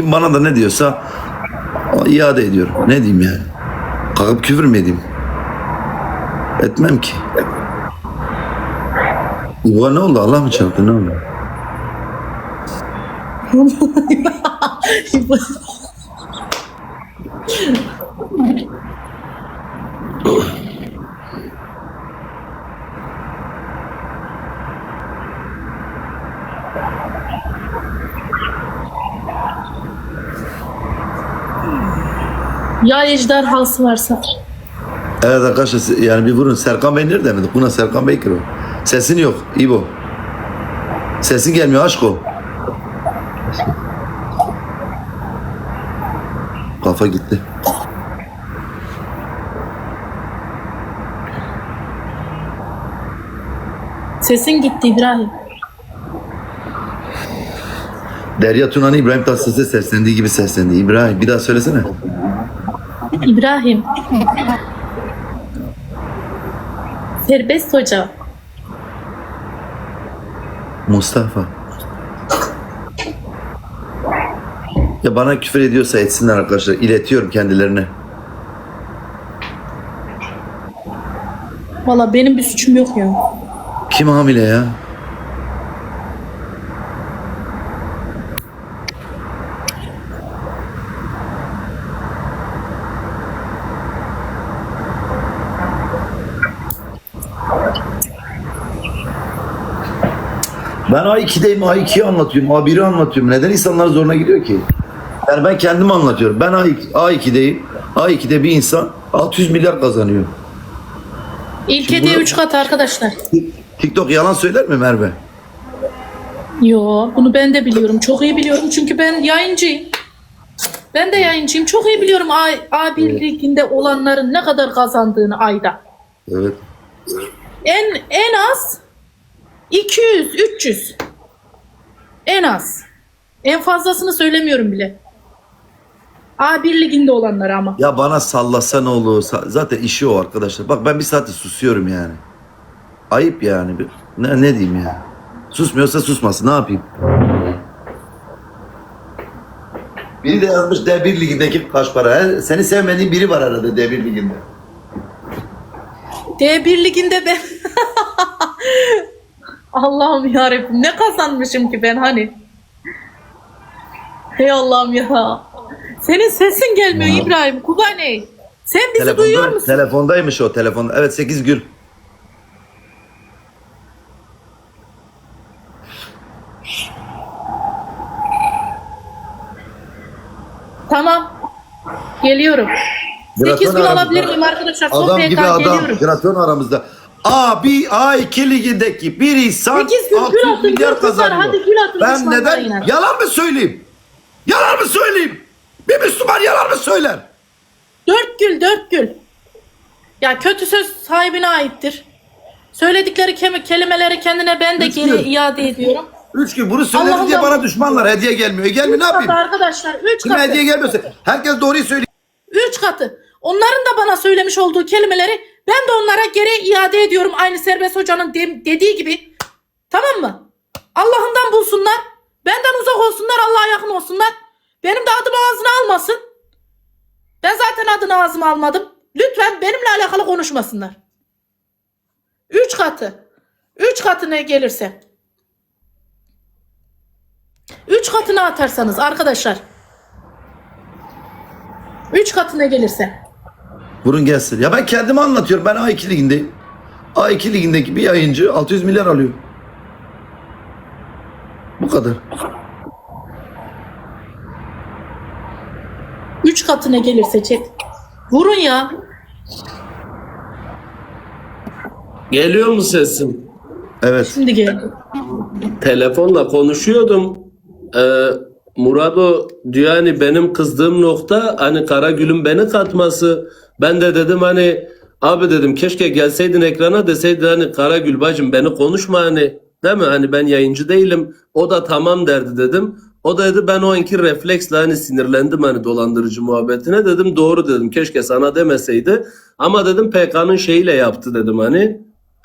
Kim bana da ne diyorsa iade ediyorum. Ne diyeyim yani? Kalkıp küfür mü edeyim? Etmem ki. Bu ne oldu? Allah mı çarptı? Ne oldu? Ya ejderhası varsa. Evet arkadaşlar yani bir vurun. Serkan Bey nerede mi? Buna Serkan Bey o. Sesin yok. İbo. Sesin gelmiyor aşk o. Kafa gitti. Sesin gitti İbrahim. Derya Tuna'nın İbrahim Tatlıses'e seslendiği gibi seslendi. İbrahim bir daha söylesene. İbrahim. Serbest hoca. Mustafa. Ya bana küfür ediyorsa etsinler arkadaşlar. İletiyorum kendilerine. Valla benim bir suçum yok ya. Kim hamile ya? Ben A2'deyim, A2'yi anlatıyorum, A1'i anlatıyorum. Neden insanlar zoruna gidiyor ki? Yani ben kendimi anlatıyorum. Ben A2, A2'deyim. A2'de bir insan 600 milyar kazanıyor. İlk Şimdi hediye bunu- 3 kat arkadaşlar. TikTok yalan söyler mi Merve? Yo bunu ben de biliyorum. Çok iyi biliyorum çünkü ben yayıncıyım. Ben de yayıncıyım. Çok iyi biliyorum A, A1 liginde olanların ne kadar kazandığını ayda. Evet. En en az 200 300. En az. En fazlasını söylemiyorum bile. A1 liginde olanlar ama. Ya bana sallasa ne olur? Zaten işi o arkadaşlar. Bak ben bir saattir susuyorum yani. Ayıp yani. Bir- Ne, ne diyeyim ya? Susmuyorsa susmasın. Ne yapayım? Biri de yazmış D1 ligindeki kaç para? Seni sevmediğin biri var arada D1 liginde. D1 liginde ben Allah'ım yarabbim ne kazanmışım ki ben hani. Hey Allah'ım ya. Senin sesin gelmiyor Ya. İbrahim. Kubane. Sen bizi duyuyor musun? telefondaymış o telefonda. Evet 8 gül. Tamam. Geliyorum. 8 Graton gün aramızda. alabilir miyim arkadaşlar? Adam gibi adam. geliyorum. Graton aramızda. A, bir A2 ligindeki bir insan 8 gün 600 gül atın, gül milyar kızlar. kazanıyor. Hadi gül atın Ben neden? yine. Yalan mı söyleyeyim? Yalan mı söyleyeyim? Bir Müslüman yalan mı söyler? Dört gül, dört gül. Ya kötü söz sahibine aittir. Söyledikleri kem- kelimeleri kendine ben de Üç geri gül. iade ediyorum. Üç gün bunu söyledi Allah diye Allah. bana düşmanlar hediye gelmiyor. E gelmiyor ne Üç katı yapayım? arkadaşlar. Üç Kime katı. hediye gelmiyorsa herkes doğruyu söylüyor. Üç katı. Onların da bana söylemiş olduğu kelimeleri ben de onlara geri iade ediyorum. Aynı Serbest Hoca'nın de- dediği gibi. Tamam mı? Allah'ından bulsunlar. Benden uzak olsunlar. Allah'a yakın olsunlar. Benim de adımı ağzına almasın. Ben zaten adını ağzıma almadım. Lütfen benimle alakalı konuşmasınlar. Üç katı. Üç katı ne gelirse. Üç katını atarsanız arkadaşlar. Üç katına gelirse. Vurun gelsin. Ya ben kendimi anlatıyorum. Ben A2 ligindeyim. A2 ligindeki bir yayıncı 600 milyar alıyor. Bu kadar. Üç katına gelirse çek. Vurun ya. Geliyor mu sesim? Evet. Şimdi geldi. Telefonla konuşuyordum. Ee, Murado diyor hani benim kızdığım nokta hani Karagül'ün beni katması. Ben de dedim hani abi dedim keşke gelseydin ekrana deseydin hani Karagül bacım beni konuşma hani değil mi? Hani ben yayıncı değilim. O da tamam derdi dedim. O da dedi ben o anki refleksle hani sinirlendim hani dolandırıcı muhabbetine dedim doğru dedim keşke sana demeseydi. Ama dedim PK'nın şeyiyle yaptı dedim hani.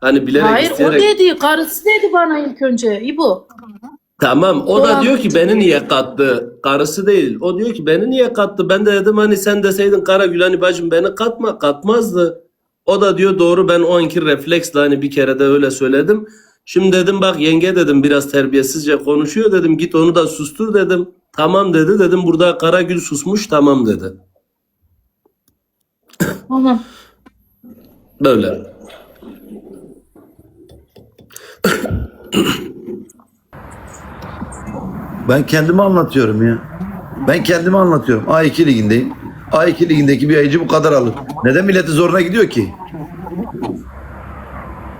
Hani bilerek Hayır o isteyerek dedi. Karısı dedi bana ilk önce. İbo. Tamam o da Dolan- diyor ki beni niye kattı? Karısı değil. O diyor ki beni niye kattı? Ben de dedim hani sen deseydin Karagül hani bacım beni katma katmazdı. O da diyor doğru ben o anki refleksle hani bir kere de öyle söyledim. Şimdi dedim bak yenge dedim biraz terbiyesizce konuşuyor dedim git onu da sustur dedim. Tamam dedi dedim burada Karagül susmuş tamam dedi. Tamam. Böyle. Ben kendimi anlatıyorum ya. Ben kendimi anlatıyorum. A2 ligindeyim. A2 ligindeki bir ayıcı bu kadar alır. Neden milleti zoruna gidiyor ki?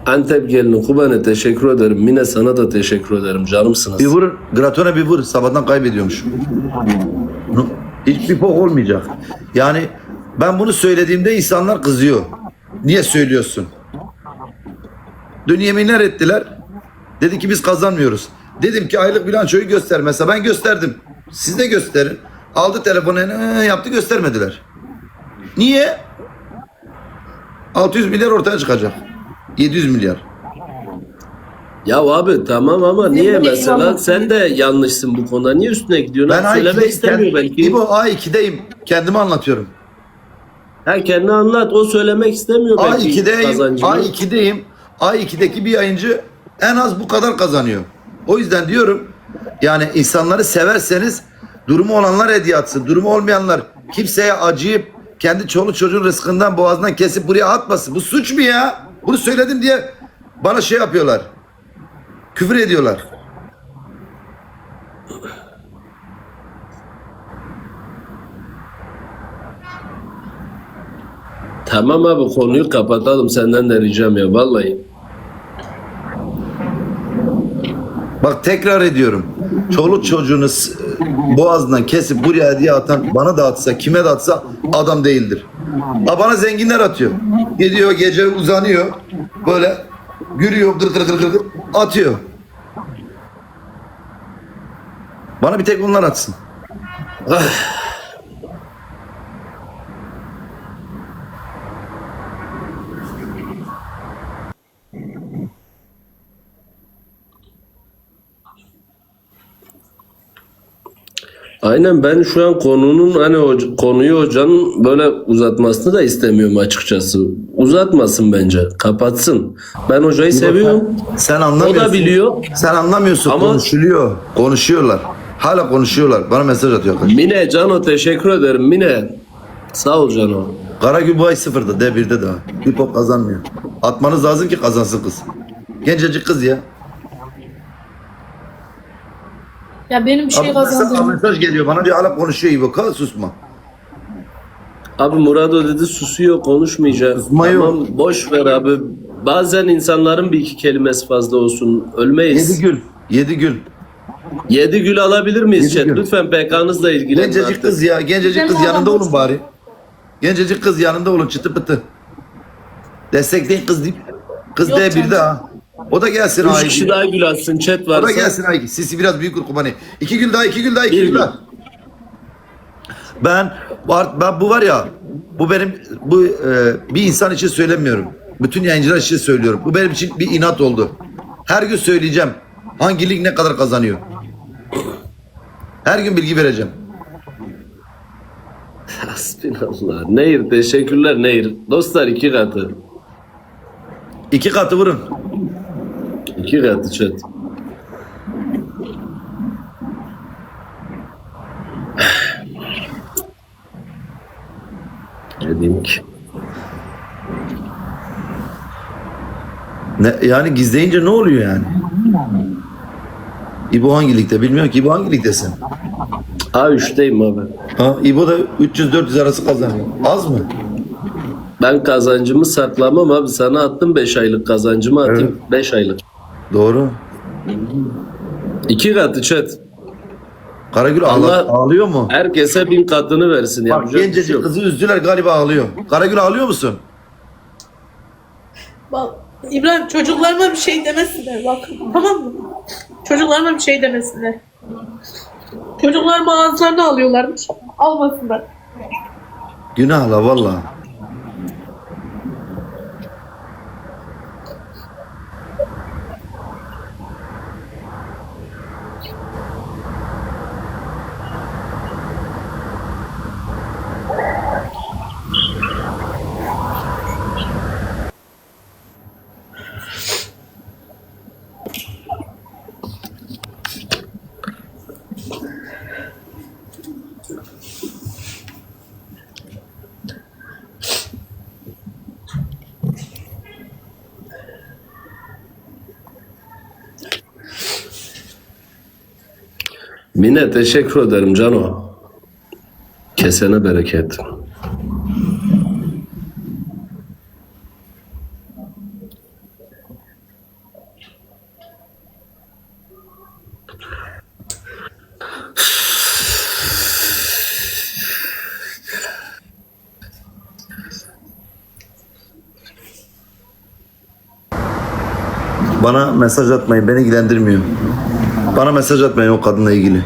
Antep gelini Kuban'e teşekkür ederim. Mine sana da teşekkür ederim. Canımsınız. Bir vur, Gratone bir vur. Sabahtan kaybediyormuş. Hiçbir pok olmayacak. Yani ben bunu söylediğimde insanlar kızıyor. Niye söylüyorsun? Dün yeminler ettiler. Dedi ki biz kazanmıyoruz. Dedim ki aylık bilançoyu göster. Mesela ben gösterdim. Siz de gösterin. Aldı telefonu "Ee," yaptı göstermediler. Niye? 600 milyar ortaya çıkacak. 700 milyar. Ya abi tamam ama niye mesela sen de yanlışsın bu konuda. Niye üstüne gidiyorsun? Ben Söylemek A2'deyim. istemiyor belki. İbo A2'deyim. Kendimi anlatıyorum. Ha kendini anlat. O söylemek istemiyor belki A2'deyim. kazancını. A2'deyim. A2'deki bir yayıncı en az bu kadar kazanıyor. O yüzden diyorum yani insanları severseniz durumu olanlar hediye atsın. Durumu olmayanlar kimseye acıyıp kendi çoluk çocuğun rızkından boğazından kesip buraya atmasın. Bu suç mu ya? Bunu söyledim diye bana şey yapıyorlar. Küfür ediyorlar. Tamam abi konuyu kapatalım. Senden de ricam ya vallahi. Bak tekrar ediyorum. Çoluk çocuğunu boğazından kesip buraya hediye atan bana da atsa kime de atsa adam değildir. Ha bana zenginler atıyor. Gidiyor gece uzanıyor. Böyle gürüyor gır gır gır gır gır, atıyor. Bana bir tek bunlar atsın. Aynen ben şu an konunun hani hoca- konuyu hocanın böyle uzatmasını da istemiyorum açıkçası. Uzatmasın bence. Kapatsın. Ben hocayı seviyorum. Sen O anlamıyorsun. da biliyor. Sen anlamıyorsun. Ama- Konuşuluyor. Konuşuyorlar. Hala konuşuyorlar. Bana mesaj atıyor. arkadaş. Mine Cano teşekkür ederim. Mine. Sağ ol Cano. Karagül bu ay sıfırda. D1'de daha. Hip hop kazanmıyor. Atmanız lazım ki kazansın kız. Gencecik kız ya. Ya benim bir şey Abi mesaj, kazandığım. mesaj geliyor bana diyor hala konuşuyor İbo. Kal susma. Abi Murado dedi susuyor konuşmayacak. Susma yok. tamam boş ver abi. Bazen insanların bir iki kelimesi fazla olsun. Ölmeyiz. Yedi gül. Yedi gül. Yedi gül alabilir miyiz Yedi chat? gül. Lütfen PK'nızla ilgilenin. Gencecik artık. kız ya. Gencecik kız yanında olun bari. Gencecik kız yanında olun çıtı pıtı. Destekleyin kız deyip. Kız Yok D1'de canım. ha. O da gelsin Üç kişi daha gül atsın chat O da varsa. gelsin ay. Sisi biraz büyük kurkumani. İki gül daha, iki gül daha, iki Bir gül gül. daha. Ben, ben bu var ya, bu benim, bu e, bir insan için söylemiyorum. Bütün yayıncılar için söylüyorum. Bu benim için bir inat oldu. Her gün söyleyeceğim. Hangi lig ne kadar kazanıyor. Her gün bilgi vereceğim. Hasbinallah. Nehir teşekkürler Nehir. Dostlar iki katı. İki katı vurun. İki katı chat. Ne diyeyim ki? Ne, yani gizleyince ne oluyor yani? İbo hangi ligde? Bilmiyorum ki İbo hangi ligdesin? A3'teyim abi. Ha, İbo da 300-400 arası kazanıyor. Az mı? Ben kazancımı saklamam abi. Sana attım 5 aylık kazancımı atayım. 5 aylık. Doğru. İki katı chat. Karagül Allah- ağlıyor mu? Herkese bin katını versin. Bak Yapacak bir şey gencecik yok. kızı üzdüler galiba ağlıyor. Karagül ağlıyor musun? Bak, İbrahim çocuklarıma bir şey demesinler bak tamam mı? Çocuklarıma bir şey demesinler. Çocuklar ağızlarını alıyorlarmış. Almasınlar. Günah la valla. Mine teşekkür ederim Cano. Kesene bereket. Bana mesaj atmayın. Beni ilgilendirmiyor. Bana mesaj atmayın o kadınla ilgili.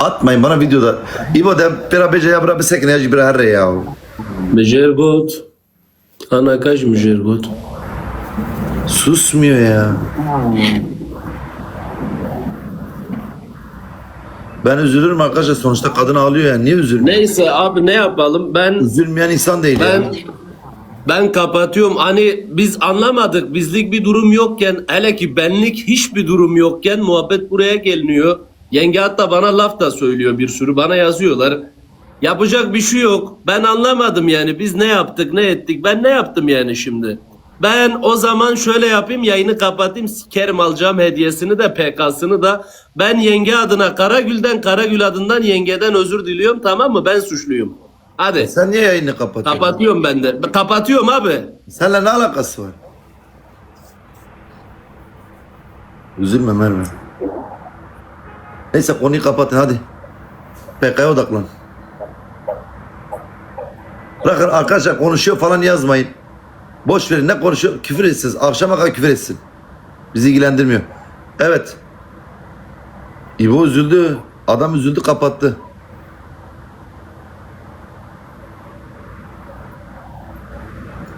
Atmayın bana videoda. İbo de beraber ya beraber sekin ya bir herre ya. Mejergot. Ana kaç mejergot? Susmuyor ya. Ben üzülürüm arkadaşlar sonuçta kadın ağlıyor ya. Niye üzülmüyor? Neyse abi ne yapalım? Ben Üzülmeyen insan değil ben ya. Ben kapatıyorum. Hani biz anlamadık. Bizlik bir durum yokken hele ki benlik hiçbir durum yokken muhabbet buraya geliniyor. Yenge hatta bana laf da söylüyor bir sürü. Bana yazıyorlar. Yapacak bir şey yok. Ben anlamadım yani. Biz ne yaptık, ne ettik? Ben ne yaptım yani şimdi? Ben o zaman şöyle yapayım, yayını kapatayım. Sikerim alacağım hediyesini de PK'sını da. Ben yenge adına Karagül'den, Karagül adından yengeden özür diliyorum tamam mı? Ben suçluyum. Hadi. Sen niye yayını kapatıyorsun? Kapatıyorum ben de. Kapatıyorum abi. Seninle ne alakası var? Üzülme Merve. Neyse konuyu kapatın hadi. PK'ya odaklan. Bırakın arkadaşlar konuşuyor falan yazmayın. Boş verin ne konuşuyor? Küfür etsiniz. Akşama kadar küfür etsin. Bizi ilgilendirmiyor. Evet. İbo üzüldü. Adam üzüldü kapattı.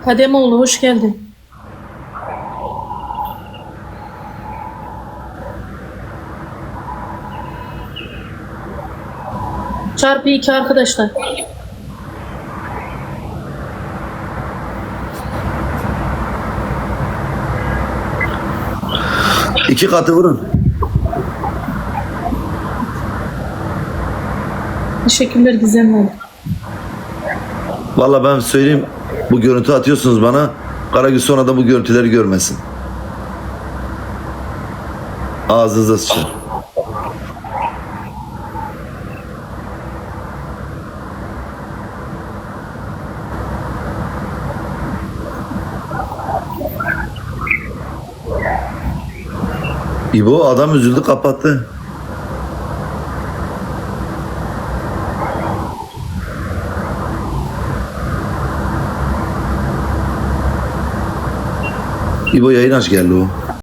Kademoğlu hoş geldin. Çarpı iki arkadaşlar. İki katı vurun. Teşekkürler Gizem Hanım. Vallahi ben söyleyeyim bu görüntü atıyorsunuz bana. Karagül sonra da bu görüntüleri görmesin. Ağzınıza sıçın. İbo adam üzüldü kapattı. İbo yayın aç geldi o.